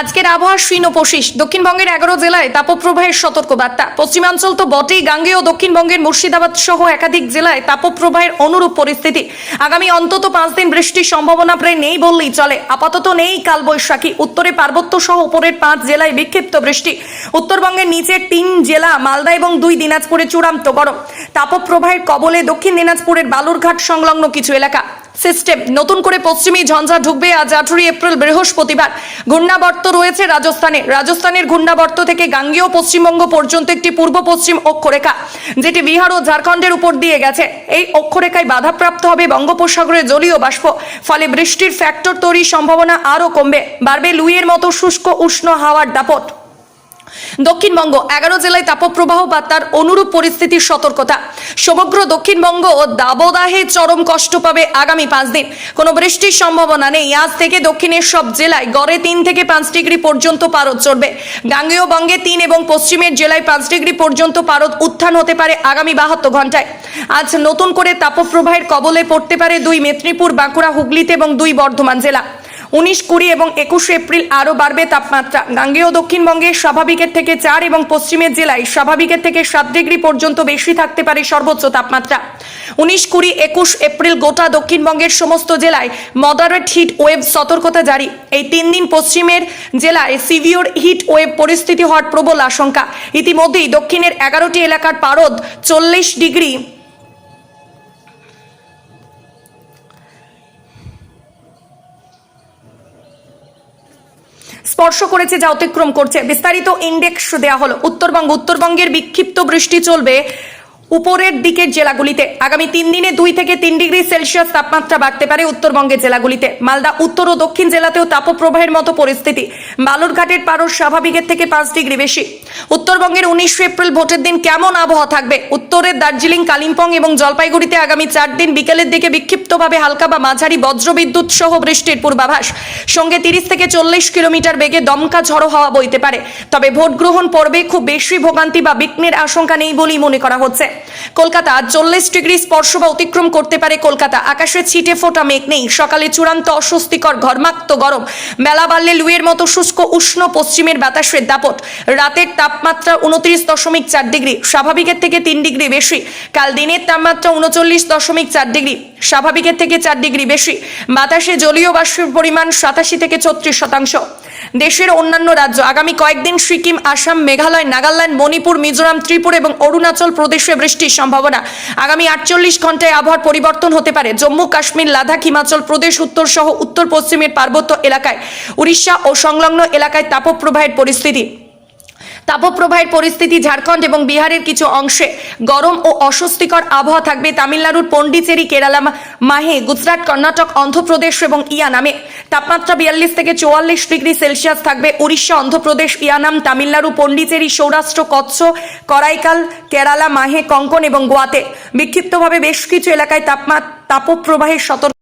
আজকের আবহাওয়া শীর্ণপোষিস দক্ষিণবঙ্গের এগারো জেলায় তাপপ্রবাহের সতর্কবার্তা। পশ্চিমাঞ্চল তো বটেই, গাঙ্গেয় দক্ষিণবঙ্গের মুর্শিদাবাদ সহ একাধিক জেলায় তাপপ্রবাহের অনুরূপ পরিস্থিতি। আগামী অন্তত পাঁচ দিন বৃষ্টির সম্ভাবনা প্রায় নেই বললেই চলে। আপাতত নেই কালবৈশাখী। উত্তরে পার্বত্য সহ উপরের পাঁচ জেলায় বিক্ষিপ্ত বৃষ্টি। উত্তরবঙ্গের নিচের তিন জেলা, মালদা এবং দুই দিনাজপুরে চূড়ান্ত গরম। তাপপ্রবাহের কবলে দক্ষিণ দিনাজপুরের বালুরঘাট সংলগ্ন কিছু এলাকা। সিস্টেম নতুন করে পশ্চিমী ঝঞ্ঝা ঢুকবে আজ আঠেরোই এপ্রিল, বৃহস্পতিবার। ঘূর্ণাবর্ত রয়েছে রাজস্থানে। রাজস্থানের ঘূর্ণাবর্ত থেকে গাঙ্গেয় পশ্চিমবঙ্গ পর্যন্ত একটি পূর্ব পশ্চিম অক্ষরেখা, যেটি বিহার ও ঝাড়খণ্ডের উপর দিয়ে গেছে। এই অক্ষরেখায় বাধাপ্রাপ্ত হবে বঙ্গোপসাগরের জলীয় বাষ্প। ফলে বৃষ্টির ফ্যাক্টর তৈরির সম্ভাবনা আরও কমবে। বাড়বে লুইয়ের মতো শুষ্ক উষ্ণ হাওয়ার দাপট। দক্ষিণবঙ্গ, এগারো জেলায় তাপপ্রবাহ বা তার অনুরূপ পরিস্থিতির সতর্কতা। সমগ্র দক্ষিণবঙ্গ ও দাবদাহে চরম কষ্ট পাবে আগামী পাঁচ দিন। কোনো বৃষ্টির সম্ভাবনা নেই। আজ থেকে দক্ষিণের সব জেলায় গড়ে তিন থেকে পাঁচ ডিগ্রি পর্যন্ত পারদ চড়বে। গাঙ্গেয় বঙ্গে তিন এবং পশ্চিমের জেলায় পাঁচ ডিগ্রি পর্যন্ত পারদ উত্থান হতে পারে আগামী বাহাত্তর ঘন্টায় আজ নতুন করে তাপপ্রবাহের কবলে পড়তে পারে দুই মেদিনীপুর, বাঁকুড়া, হুগলিতে এবং দুই বর্ধমান জেলা। উনিশ কুড়ি এবং একুশে এপ্রিল আরও বাড়বে তাপমাত্রা। গাঙ্গেয় দক্ষিণবঙ্গে স্বাভাবিকের থেকে চার এবং পশ্চিমের জেলায় স্বাভাবিকের থেকে সাত ডিগ্রি পর্যন্ত বেশি থাকতে পারে সর্বোচ্চ তাপমাত্রা। উনিশ কুড়ি, একুশ এপ্রিল গোটা দক্ষিণবঙ্গের সমস্ত জেলায় মডারেট হিট ওয়েভ সতর্কতা জারি। এই তিন দিন পশ্চিমের জেলায় সিভিওর হিট ওয়েভ পরিস্থিতি হওয়ার প্রবল আশঙ্কা। ইতিমধ্যেই দক্ষিণের এগারোটি এলাকার পারদ চল্লিশ ডিগ্রি স্পর্শ করেছে যা অতিক্রম করছে। বিস্তারিত ইন্ডেক্স দেওয়া হলো। উত্তরবঙ্গ উত্তরবঙ্গের বিক্ষিপ্ত বৃষ্টি চলবে। উপরের দিকের জেলাগুলিতে। আগামী তিন দিনে দুই থেকে তিন ডিগ্রি সেলসিয়াস তাপমাত্রা বাড়তে পারে উত্তরবঙ্গের জেলাগুলিতে। মালদা, উত্তর ও দক্ষিণ জেলাতেও তাপপ্রবাহের মতো পরিস্থিতি। বালুরঘাটের পারদ স্বাভাবিকের থেকে পাঁচ ডিগ্রি বেশি। উত্তরবঙ্গের উনিশে এপ্রিল ভোটের দিন কেমন আবহাওয়া থাকবে? উত্তরের দার্জিলিং, কালিম্পং এবং জলপাইগুড়িতে আগামী চার দিন বিকেলের দিকে বিক্ষিপ্তভাবে হালকা বা মাঝারি বজ্রবিদ্যুৎ সহ বৃষ্টির পূর্বাভাস। সঙ্গে তিরিশ থেকে চল্লিশ কিলোমিটার বেগে দমকা ঝড়ো হওয়া বইতে পারে। তবে ভোট গ্রহণ পর্বে খুব বেশি ভোগান্তি বা বিঘ্নের আশঙ্কা নেই বলেই মনে করা হচ্ছে। কলকাতা চল্লিশ ডিগ্রি স্পর্শ বা অতিক্রম করতে পারে কলকাতা। আকাশে ছিটে ফোটা মেঘ নেই। সকালে চূড়ান্ত অস্বস্তিকর, ঘর্মাক্ত গরম। বেলা বাড়লে লুয়ের মতো শুষ্ক, উষ্ণ পশ্চিমের বাতাসের দাপট। রাতের তাপমাত্রা উনত্রিশ দশমিক চার ডিগ্রি। স্বাভাবিকের থেকে তিন ডিগ্রি বেশি। কাল দিনের তাপমাত্রা উনচল্লিশ দশমিক চার ডিগ্রি। স্বাভাবিকের থেকে চার ডিগ্রি বেশি। বাতাসে জলীয় বাষ্পের পরিমাণ সাতাশি থেকে ছত্রিশ শতাংশ। দেশের অন্যান্য রাজ্য। আগামী কয়েকদিন সিকিম, আসাম, মেঘালয়, নাগাল্যান্ড, মণিপুর, মিজোরাম, ত্রিপুরা এবং অরুণাচল প্রদেশে বৃষ্টির সম্ভাবনা। আগামী আটচল্লিশ ঘন্টায় আবহাওয়ার পরিবর্তন হতে পারে। জম্মু, কাশ্মীর, লাদাখ, হিমাচল প্রদেশ, উত্তর সহ উত্তর পশ্চিমের পার্বত্য এলাকায়। উড়িষ্যা ও সংলগ্ন এলাকায় তাপপ্রবাহের পরিস্থিতি। তাপপ্রবাহের পরিস্থিতি ঝাড়খণ্ড এবং বিহারের কিছু অংশে গরম ও অস্বস্তিকর আবহাওয়া থাকবে। তামিলনাড়ুর পন্ডিচেরি কেরালা, মাহে, গুজরাট, কর্ণাটক, অন্ধ্রপ্রদেশ এবং ইয়ানামে। তাপমাত্রা বিয়াল্লিশ থেকে চুয়াল্লিশ ডিগ্রি সেলসিয়াস থাকবে। উড়িষ্যা, অন্ধ্রপ্রদেশ, ইয়ানাম, তামিলনাড়ু পন্ডিচেরি সৌরাষ্ট্র, কচ্ছ, করাইকাল, কেরালা, মাহে, কঙ্কন এবং গোয়াতে। বিক্ষিপ্তভাবে বেশ কিছু এলাকায় তাপমাত্রা তাপপ্রবাহের সতর্ক